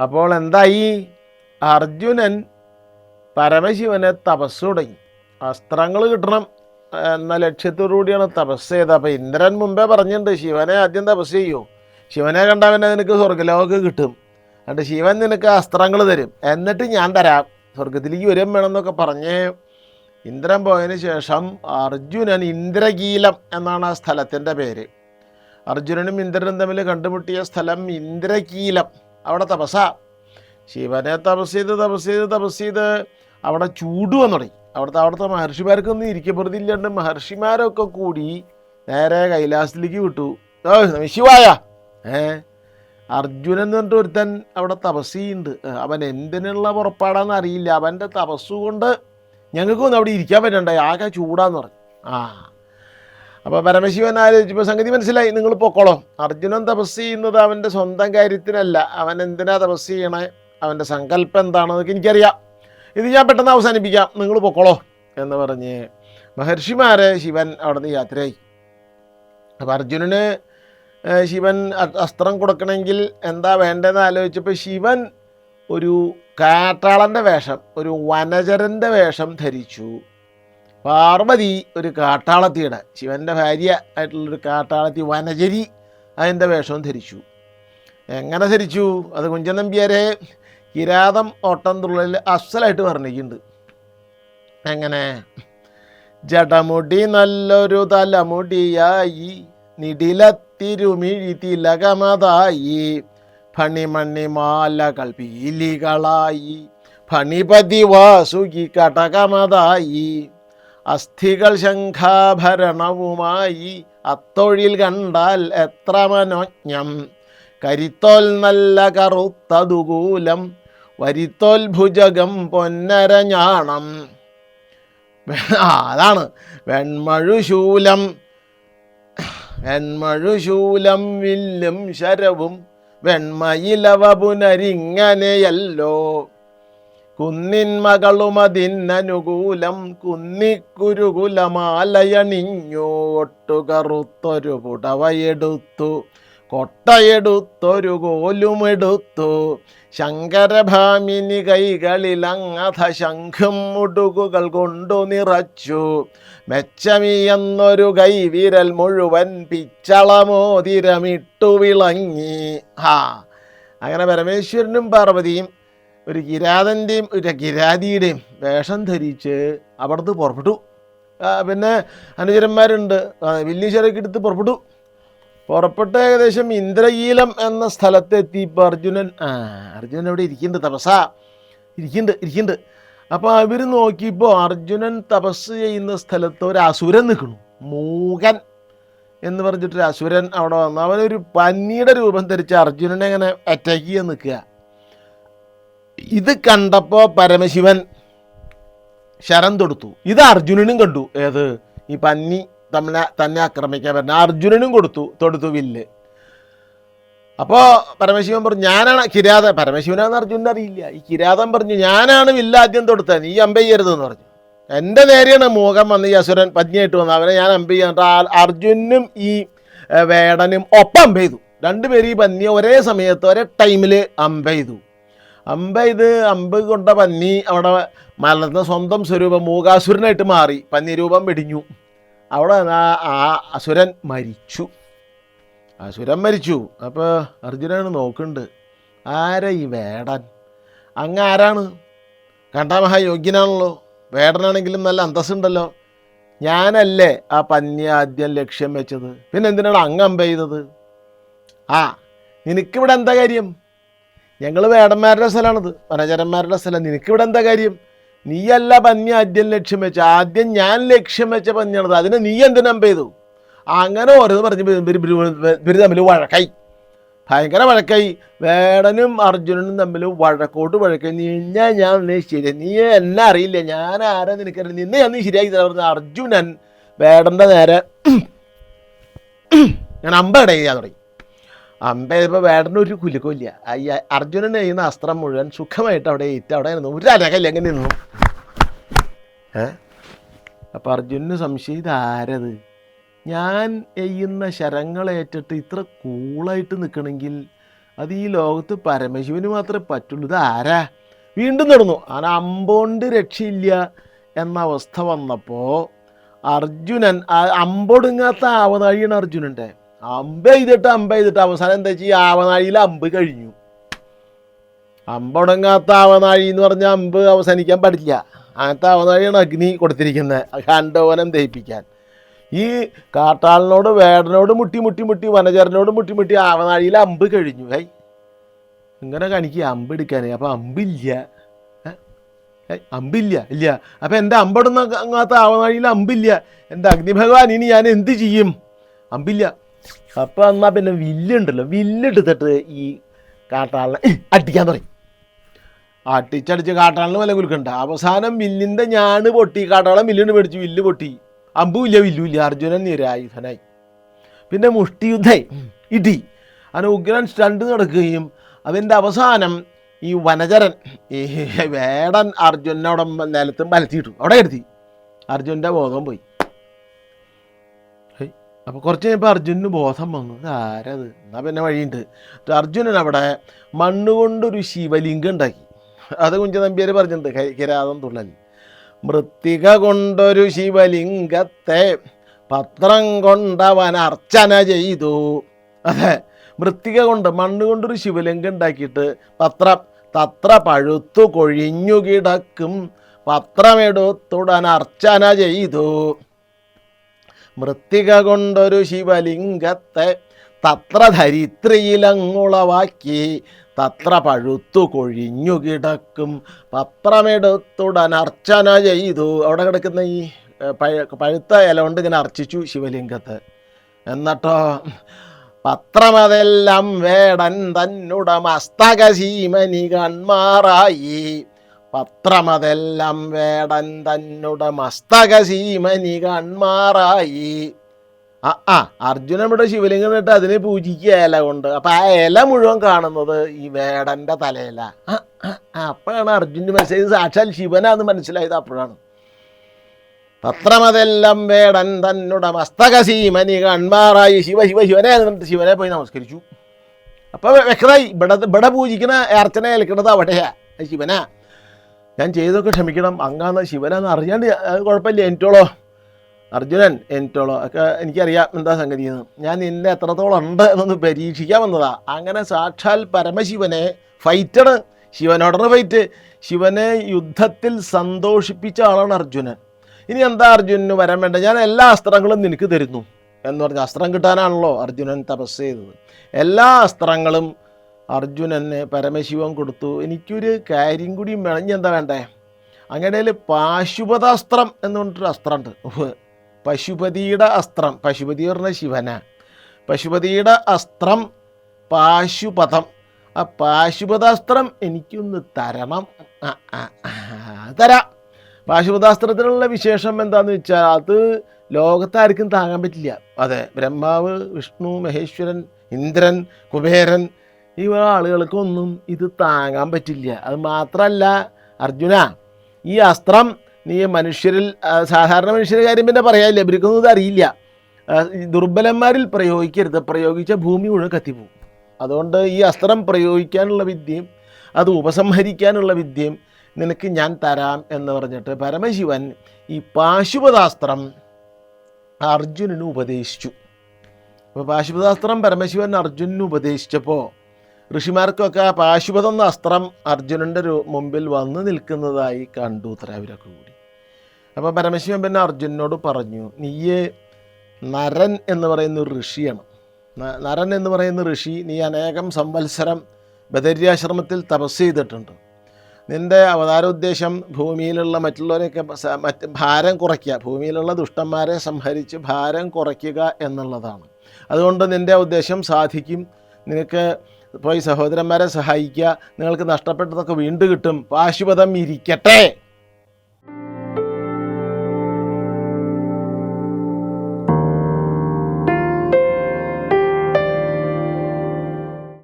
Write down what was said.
അപ്പോൾ എന്തായി? അർജുനൻ പരമശിവനെ തപസ് തുടങ്ങി. അസ്ത്രങ്ങൾ കിട്ടണം എന്ന ലക്ഷ്യത്തോടുകൂടിയാണ് തപസ് ചെയ്തത്. അപ്പോൾ ഇന്ദ്രൻ മുമ്പേ പറഞ്ഞിട്ടുണ്ട് ശിവനെ ആദ്യം തപസ് ചെയ്യൂ. ശിവനെ കണ്ടാൽ പിന്നെ നിനക്ക് സ്വർഗലോകമൊക്കെ കിട്ടും. എന്നിട്ട് ശിവൻ നിനക്ക് അസ്ത്രങ്ങൾ തരും. എന്നിട്ട് ഞാൻ തരാം. സ്വർഗത്തിലേക്ക് വരും വേണമെന്നൊക്കെ പറഞ്ഞ് ഇന്ദ്രൻ പോയതിന് ശേഷം അർജുനൻ ഇന്ദ്രകീലം എന്നാണ് ആ സ്ഥലത്തിന്റെ പേര്. അർജുനനും ഇന്ദ്രനും തമ്മിൽ കണ്ടുമുട്ടിയ സ്ഥലം ഇന്ദ്രകീലം. അവിടെ തപസ ശിവനെ തപസ് ചെയ്ത് തപസ് ചെയ്ത് തപസ് ചെയ്ത് അവിടെ ചൂട് വന്നു തുടങ്ങി. അവിടുത്തെ അവിടുത്തെ മഹർഷിമാർക്കൊന്നും ഇരിക്കപ്പെടുന്നില്ലാണ്ട് മഹർഷിമാരൊക്കെ കൂടി നേരെ കൈലാസത്തിലേക്ക് വിട്ടു. ഓ ശിവായ. ഏ? അർജുനൻ എന്ന് പറഞ്ഞിട്ട് ഒരുത്തൻ അവിടെ തപസ് ചെയ്യുന്നുണ്ട്. അവൻ എന്തിനുള്ള പുറപ്പാടാന്ന് അറിയില്ല. അവന്റെ തപസ്സുകൊണ്ട് ഞങ്ങൾക്കൊന്നും അവിടെ ഇരിക്കാൻ പറ്റണ്ടായി. ആകെ ചൂടാന്ന് പറഞ്ഞു. ആ. അപ്പോൾ പരമശിവൻ ആലോചിച്ചപ്പോൾ സംഗതി മനസ്സിലായി. നിങ്ങൾ പൊക്കോളോ. അർജുനൻ തപസ് ചെയ്യുന്നത് അവന്റെ സ്വന്തം കാര്യത്തിനല്ല. അവൻ എന്തിനാ തപസ് ചെയ്യണേ? അവന്റെ സങ്കല്പം എന്താണെന്നൊക്കെ എനിക്കറിയാം. ഇത് ഞാൻ പെട്ടെന്ന് അവസാനിപ്പിക്കാം. നിങ്ങൾ പൊക്കോളോ എന്ന് പറഞ്ഞ് മഹർഷിമാരെ ശിവൻ അവിടെ നിന്ന് യാത്രയായി. അപ്പോൾ അർജുനന് ശിവൻ അസ്ത്രം കൊടുക്കണമെങ്കിൽ എന്താ വേണ്ടതെന്ന് ആലോചിച്ചപ്പോൾ ശിവൻ ഒരു കാട്ടാളന്റെ വേഷം ഒരു വനചരന്റെ വേഷം ധരിച്ചു. പാർവതി ഒരു കാട്ടാളത്തിയുടെ ശിവന്റെ ഭാര്യ ആയിട്ടുള്ളൊരു കാട്ടാളത്തി വനചരി അതിന്റെ വേഷവും ധരിച്ചു. എങ്ങനെ ധരിച്ചു? അത് കുഞ്ചൻ നമ്പ്യാരെ കിരാതം ഓട്ടം തുള്ളലിൽ അസലായിട്ട് വർണിക്കുന്നുണ്ട്. എങ്ങനെ? ജടമുടി നല്ലൊരു തലമുടിയായി നിടിലത്തിരുമിഴി തിലകമതായി ഫണിമണിമാലകൾ പീലികളായി ഫണിപതി വാസുകി കടകമതായി അസ്ഥികൾ ശംഖാഭരണവുമായി അത്തൊഴിൽ കണ്ടാൽ എത്ര മനോജ്ഞം? കരിത്തോൽ നല്ല കറുത്തതുകൂലം വരിത്തോൽ ഭുജകം പൊന്നരഞ്ഞാണം അതാണ്. വെൺമഴുശൂലം വെൺമഴുശൂലം വില്ലും ശരവും വെൺമയിലവ പുനരിങ്ങനെയല്ലോ. കുന്നിൻ മകളുമതിന്നനുകൂലം കുന്നിക്കുരുകുലമാലയണിഞ്ഞോട്ടു കറുത്തൊരു പുടവയെടുത്തു. കൊട്ടയെടുത്തൊരു കോലുമെടുത്തു. ശങ്കരഭാമിനി കൈകളിലങ്ങഥ ശംഖും മുടുകുകൾ കൊണ്ടു നിറച്ചു. മെച്ചമിയെന്നൊരു കൈവിരൽ മുഴുവൻ പിച്ചളമോതിരമിട്ടു വിളങ്ങി. ഹാ. അങ്ങനെ പരമേശ്വരനും പാർവതിയും ഒരു കിരാതന്റെയും ഒരു കിരാതിയുടെയും വേഷം ധരിച്ച് അവിടുന്ന് പുറപ്പെട്ടു. പിന്നെ അനുചരന്മാരുണ്ട്. വലിയ വില്ലീശ്വരൊക്കെ എടുത്ത് പുറപ്പെട്ടു. പുറപ്പെട്ട് ഏകദേശം ഇന്ദ്രകീലം എന്ന സ്ഥലത്തെത്തി ഇപ്പോൾ അർജുനൻ. ആ അർജുനൻ അവിടെ ഇരിക്കുന്നുണ്ട്. തപസ ഇരിക്കുന്നുണ്ട് ഇരിക്കുന്നുണ്ട്. അപ്പോൾ അവർ നോക്കിയപ്പോൾ അർജുനൻ തപസ് ചെയ്യുന്ന സ്ഥലത്ത് ഒരു അസുരൻ നിൽക്കണു മൂകൻ എന്ന് പറഞ്ഞിട്ടൊരു അസുരൻ അവിടെ വന്നു. അവനൊരു പന്നിയുടെ രൂപം ധരിച്ച് അർജുനനെ അങ്ങനെ അറ്റാക്ക് ചെയ്യാൻ നിൽക്കുക. ഇത് കണ്ടപ്പോൾ പരമശിവൻ ശരം തൊടുത്തു. ഇത് അർജുനനും കണ്ടു. ഏത്? ഈ പന്നി തമ്മിലെ തന്നെ ആക്രമിക്കാൻ പറ്റുന്ന അർജുനനും കൊടുത്തു. തൊടുത്തു വില്ല്. അപ്പോൾ പരമശിവൻ പറഞ്ഞു ഞാനാണ് കിരാത പരമശിവനാന്ന് അർജുനൻ അറിയില്ല. ഈ കിരാതൻ പറഞ്ഞു ഞാനാണ് വില്ല് ആദ്യം തൊടുത്തത്. ഈ അമ്പയ്യരുത് എന്ന് പറഞ്ഞു. എന്റെ നേരെയാണ് മോഹം വന്ന് ഈ അസുരൻ പത്നിയായിട്ട് വന്നത്. അവനെ ഞാൻ അമ്പ ചെയ്യാൻ അർജുനും ഈ വേടനും ഒപ്പം അമ്പ ചെയ്തു. രണ്ടുപേരും ഈ പന്നിയെ ഒരേ സമയത്ത് ഒരേ ടൈമിൽ അമ്പ ചെയ്തു. അമ്പ ഇത് അമ്പ് കൊണ്ട പന്നി അവിടെ മലർന്ന സ്വന്തം സ്വരൂപം മൂകാസുരനായിട്ട് മാറി. പന്നി രൂപം വെടിഞ്ഞു. അവിടെ ആ അസുരൻ മരിച്ചു. അസുരൻ മരിച്ചു. അപ്പോൾ അർജുനാണ് നോക്കുന്നുണ്ട്. ആരാ ഈ വേടൻ? അങ്ങ് ആരാണ്? കണ്ടാ മഹായോഗ്യനാണല്ലോ. വേടനാണെങ്കിലും നല്ല അന്തസ്സുണ്ടല്ലോ. ഞാനല്ലേ ആ പന്നി ആദ്യം ലക്ഷ്യം വെച്ചത്? പിന്നെ എന്തിനാണ് അങ്ങ് അമ്പ ചെയ്തത്? ആ നിനക്കിവിടെ എന്താ കാര്യം? ഞങ്ങൾ വേടന്മാരുടെ സ്ഥലമാണിത് വനചരന്മാരുടെ സ്ഥലം. നിനക്കിവിടെ എന്താ കാര്യം? നീയല്ല പന്നി ആദ്യം ലക്ഷ്യം വെച്ച. ആദ്യം ഞാൻ ലക്ഷ്യം വെച്ച പന്നിയാണത്. അതിനെ നീ എന്തിനം ചെയ്തു? അങ്ങനെ ഓരോന്ന് പറഞ്ഞ് ഇവർ തമ്മിൽ വഴക്കായി. ഭയങ്കര വഴക്കായി. വേടനും അർജുനനും തമ്മിൽ വഴക്കോട്ട് വഴക്കായി. നിന്നെ ഞാൻ നീ ശരി നീ എന്നെ അറിയില്ല. ഞാൻ ആരാ നിനക്കറിയില്ല. നിന്നെ ഞാൻ നീ ശരിയാക്കി തരാം പറഞ്ഞ അർജുനൻ വേടന്റെ നേരെ ഞാൻ അമ്പ തുടങ്ങി. അമ്പ ചെയ്തപ്പോൾ വേടന് ഒരു കുലുക്കില്ല ഈ അർജുനൻ ചെയ്യുന്ന അസ്ത്രം മുഴുവൻ സുഖമായിട്ട് അവിടെ ഏറ്റ് അവിടെ നിന്നു ഒരു അരകല്ല എങ്ങനെ നിന്നു? ഏ? അപ്പം അർജുനന് സംശയം ഇതാരത്? ഞാൻ എയ്യുന്ന ശരങ്ങളേറ്റിട്ട് ഇത്ര കൂളായിട്ട് നിൽക്കണമെങ്കിൽ അത് ഈ ലോകത്ത് പരമശിവന് മാത്രമേ പറ്റുള്ളൂ. ഇത് ആരാ വീണ്ടും നടന്നു. ആന അമ്പോണ്ട് രക്ഷയില്ല എന്ന അവസ്ഥ വന്നപ്പോൾ അർജുനൻ അമ്പൊടുങ്ങാത്ത ആവതാഴിയാണ് അർജുനന്റെ. അമ്പ് ചെയ്തിട്ട് അമ്പ ചെയ്തിട്ട് അവസാനം എന്താ വെച്ചാൽ ആവനാഴിയിൽ അമ്പ് കഴിഞ്ഞു. അമ്പൊടുങ്ങാത്ത ആവനാഴി എന്ന് പറഞ്ഞാൽ അമ്പ് അവസാനിക്കാൻ പാടില്ല. അങ്ങനത്തെ ആവനാഴിയാണ് അഗ്നി കൊടുത്തിരിക്കുന്നത്. ഹാൻഡോവനം ദഹിപ്പിക്കാൻ. ഈ കാട്ടാളിനോട് വേടനോട് മുട്ടി മുട്ടി മുട്ടി വനചരനോട് മുട്ടി മുട്ടി ആവനാഴിയിൽ അമ്പ് കഴിഞ്ഞു. ഹൈ. ഇങ്ങനെ കാണിക്കുക അമ്പ് എടുക്കാനേ. അപ്പം അമ്പില്ല? അമ്പില്ല. ഇല്ല. അപ്പം എന്റെ അമ്പടുന്ന അങ്ങാത്ത ആവനാഴിയിൽ അമ്പില്ല. എന്റെ അഗ്നിഭഗവാൻ ഇനി ഞാൻ എന്ത് ചെയ്യും? അമ്പില്ല. അപ്പം എന്നാൽ പിന്നെ വില്ലുണ്ടല്ലോ. വില്ലെടുത്തിട്ട് ഈ കാട്ടാളിനെ അടിക്കാൻ തുടങ്ങി. അടിച്ചടിച്ച് കാട്ടാളിന് വില കുലുക്കണ്ട അവസാനം വില്ലിന്റെ ഞാണ് പൊട്ടി. കാട്ടാളം വില്ലിന് മേടിച്ചു വില്ല് പൊട്ടി. അമ്പുമില്ല വില്ലുമില്ല അർജുനൻ നിരായുധനായി. പിന്നെ മുഷ്ടി യുദ്ധം ഇടി. അങ്ങനെ ഉഗ്രൻ സ്റ്റണ്ട് നടക്കുകയും അതിന്റെ അവസാനം ഈ വനചരൻ ഈ വേടൻ അർജുനോടൊപ്പം നിലത്തും വലത്തിയിട്ടു അവിടെ എടുത്തി അർജുന്റെ ബോധം പോയി. അപ്പോൾ കുറച്ച് കഴിഞ്ഞപ്പോൾ അർജുനന് ബോധം വന്നു. ആരത്? എന്നാൽ പിന്നെ വഴിയുണ്ട്. അർജുനൻ അവിടെ മണ്ണുകൊണ്ടൊരു ശിവലിംഗം ഉണ്ടാക്കി. അത് കുഞ്ചൻ നമ്പ്യാർ പറഞ്ഞിട്ടുണ്ട് കിരാതം തുള്ളൽ. മൃത്തിക കൊണ്ടൊരു ശിവലിംഗത്തെ പത്രം കൊണ്ടവൻ അർച്ചന ചെയ്തു. അതെ മൃത്തിക കൊണ്ട് മണ്ണ് കൊണ്ടൊരു ശിവലിംഗം ഉണ്ടാക്കിയിട്ട് പത്രം തത്ര പഴുത്തു കൊഴിഞ്ഞു കിടക്കും. പത്രമെടുത്തുടൻ അർച്ചന ചെയ്തു. മൃത്തിക കൊണ്ടൊരു ശിവലിംഗത്തെ തത്ര ധരിത്രിയിലങ്ങുളവാക്കി തത്ര പഴുത്തു കൊഴിഞ്ഞു കിടക്കും. പത്രമെടുത്തുടൻ അർച്ചന ചെയ്തു. അവിടെ കിടക്കുന്ന ഈ പഴുത്ത ഇല കൊണ്ട് ഇങ്ങനെ അർച്ചിച്ചു ശിവലിംഗത്തെ. എന്നിട്ടോ പത്രമതെല്ലാം വേടൻ തന്നുട മസ്തക സീമനി കൺമാറായി പത്രമതെല്ലാം വേടൻ തന്നുടെ മസ്തകസീമനി കൺമാറായി. ആ ആ അർജുനൻ ഇവിടെ ശിവലിംഗം ഇട്ട് അതിനെ പൂജിക്കുക ഇല കൊണ്ട്. അപ്പം ആ ഇല മുഴുവൻ കാണുന്നത് ഈ വേടന്റെ തലയില. അപ്പോഴാണ് അർജുന്റെ മെസ്സേജ് സാക്ഷാൽ ശിവനാന്ന് മനസ്സിലായത് അപ്പോഴാണ്. പത്രമതെല്ലാം വേടൻ തന്നുടെ മസ്തകസീമനി കൺമാറായി. ശിവ ശിവ ശിവനെ എന്നിട്ട് ശിവനെ പോയി നമസ്കരിച്ചു. അപ്പോൾ വ്യക്തമായി ഇവിടെ ഇവിടെ പൂജിക്കുന്ന അർച്ചന ഏൽക്കുന്നത് അവിടെയാ. ശിവനാ. ഞാൻ ചെയ്തൊക്കെ ക്ഷമിക്കണം. അങ്ങാന്ന് ശിവനാന്ന് അറിയാണ്ട് കുഴപ്പമില്ല. എന്റോളോ. അർജുനൻ എന്റോളോ. ഒക്കെ എനിക്കറിയാം എന്താ സംഗതി എന്ന്. ഞാൻ നിന്നെ എത്രത്തോളം ഉണ്ട് എന്നൊന്ന് പരീക്ഷിക്കാൻ വന്നതാ. അങ്ങനെ സാക്ഷാൽ പരമശിവനെ ഫൈറ്റാണ് ശിവനോടാണ് ഫൈറ്റ്. ശിവനെ യുദ്ധത്തിൽ സന്തോഷിപ്പിച്ച ആളാണ് അർജുനൻ. ഇനി എന്താ അർജുനന് വരാൻ വേണ്ട ഞാൻ എല്ലാ അസ്ത്രങ്ങളും നിനക്ക് തരുന്നു എന്ന് പറഞ്ഞ അസ്ത്രം കിട്ടാനാണല്ലോ അർജുനൻ തപസ് ചെയ്തത്. എല്ലാ അസ്ത്രങ്ങളും അർജുനന് പരമശിവൻ കൊടുത്തു. എനിക്കൊരു കാര്യം കൂടി മെളഞ്ഞ് എന്താ വേണ്ടേ? അങ്ങനെ പാശുപതാസ്ത്രം എന്ന് പറഞ്ഞിട്ടൊരു അസ്ത്രമുണ്ട്. പശുപതിയുടെ അസ്ത്രം. പശുപതി പറഞ്ഞ ശിവന. പശുപതിയുടെ അസ്ത്രം പാശുപഥം ആ പാശുപതാസ്ത്രം എനിക്കൊന്ന് തരണം. ആ, തരാം. പാശുപതാസ്ത്രത്തിനുള്ള വിശേഷം എന്താന്ന് വെച്ചാൽ അത് ലോകത്താർക്കും താങ്ങാൻ പറ്റില്ല. അതെ ബ്രഹ്മാവ് വിഷ്ണു മഹേശ്വരൻ ഇന്ദ്രൻ കുബേരൻ ഈ ആളുകൾക്കൊന്നും ഇത് താങ്ങാൻ പറ്റില്ല. അത് മാത്രമല്ല അർജുന ഈ അസ്ത്രം നീ മനുഷ്യരിൽ സാധാരണ മനുഷ്യരുടെ കാര്യം പിന്നെ പറയാനില്ല. ഇവർക്കൊന്നും ഇത് അറിയില്ല. ദുർബലന്മാരിൽ പ്രയോഗിക്കരുത്. പ്രയോഗിച്ച ഭൂമി മുഴുവൻ കത്തിപ്പോവും അതുകൊണ്ട് ഈ അസ്ത്രം പ്രയോഗിക്കാനുള്ള വിദ്യയും അത് ഉപസംഹരിക്കാനുള്ള വിദ്യയും നിനക്ക് ഞാൻ തരാം എന്ന് പറഞ്ഞിട്ട് പരമശിവൻ ഈ പാശുപതാസ്ത്രം അർജുനന് ഉപദേശിച്ചു. അപ്പോൾ പാശുപതാസ്ത്രം പരമശിവൻ അർജുനന് ഉപദേശിച്ചപ്പോൾ ഋഷിമാർക്കൊക്കെ പാശുപതം എന്ന അസ്ത്രം അർജുനന്റെ മുമ്പിൽ വന്നു നിൽക്കുന്നതായി കണ്ടു ഉത്തരാവിലൊക്കെ കൂടി. അപ്പോൾ പരമശിവൻ പിന്നെ അർജുനനോട് പറഞ്ഞു നീയെ നരൻ എന്ന് പറയുന്ന ഒരു ഋഷിയാണ്. നരൻ എന്ന് പറയുന്ന ഋഷി നീ അനേകം സംവത്സരം ബദര്യാശ്രമത്തിൽ തപസ് ചെയ്തിട്ടുണ്ട്. നിന്റെ അവതാരോദ്ദേശം ഭൂമിയിലുള്ള മറ്റുള്ളവരെയൊക്കെ മറ്റ് ഭാരം കുറയ്ക്കുക. ഭൂമിയിലുള്ള ദുഷ്ടന്മാരെ സംഹരിച്ച് ഭാരം കുറയ്ക്കുക എന്നുള്ളതാണ്. അതുകൊണ്ട് നിന്റെ ഉദ്ദേശം സാധിക്കും. നിനക്ക് പോയി സഹോദരന്മാരെ സഹായിക്കുക. നിങ്ങൾക്ക് നഷ്ടപ്പെട്ടതൊക്കെ വീണ്ടും കിട്ടും. പാശുപതം ഇരിക്കട്ടെ.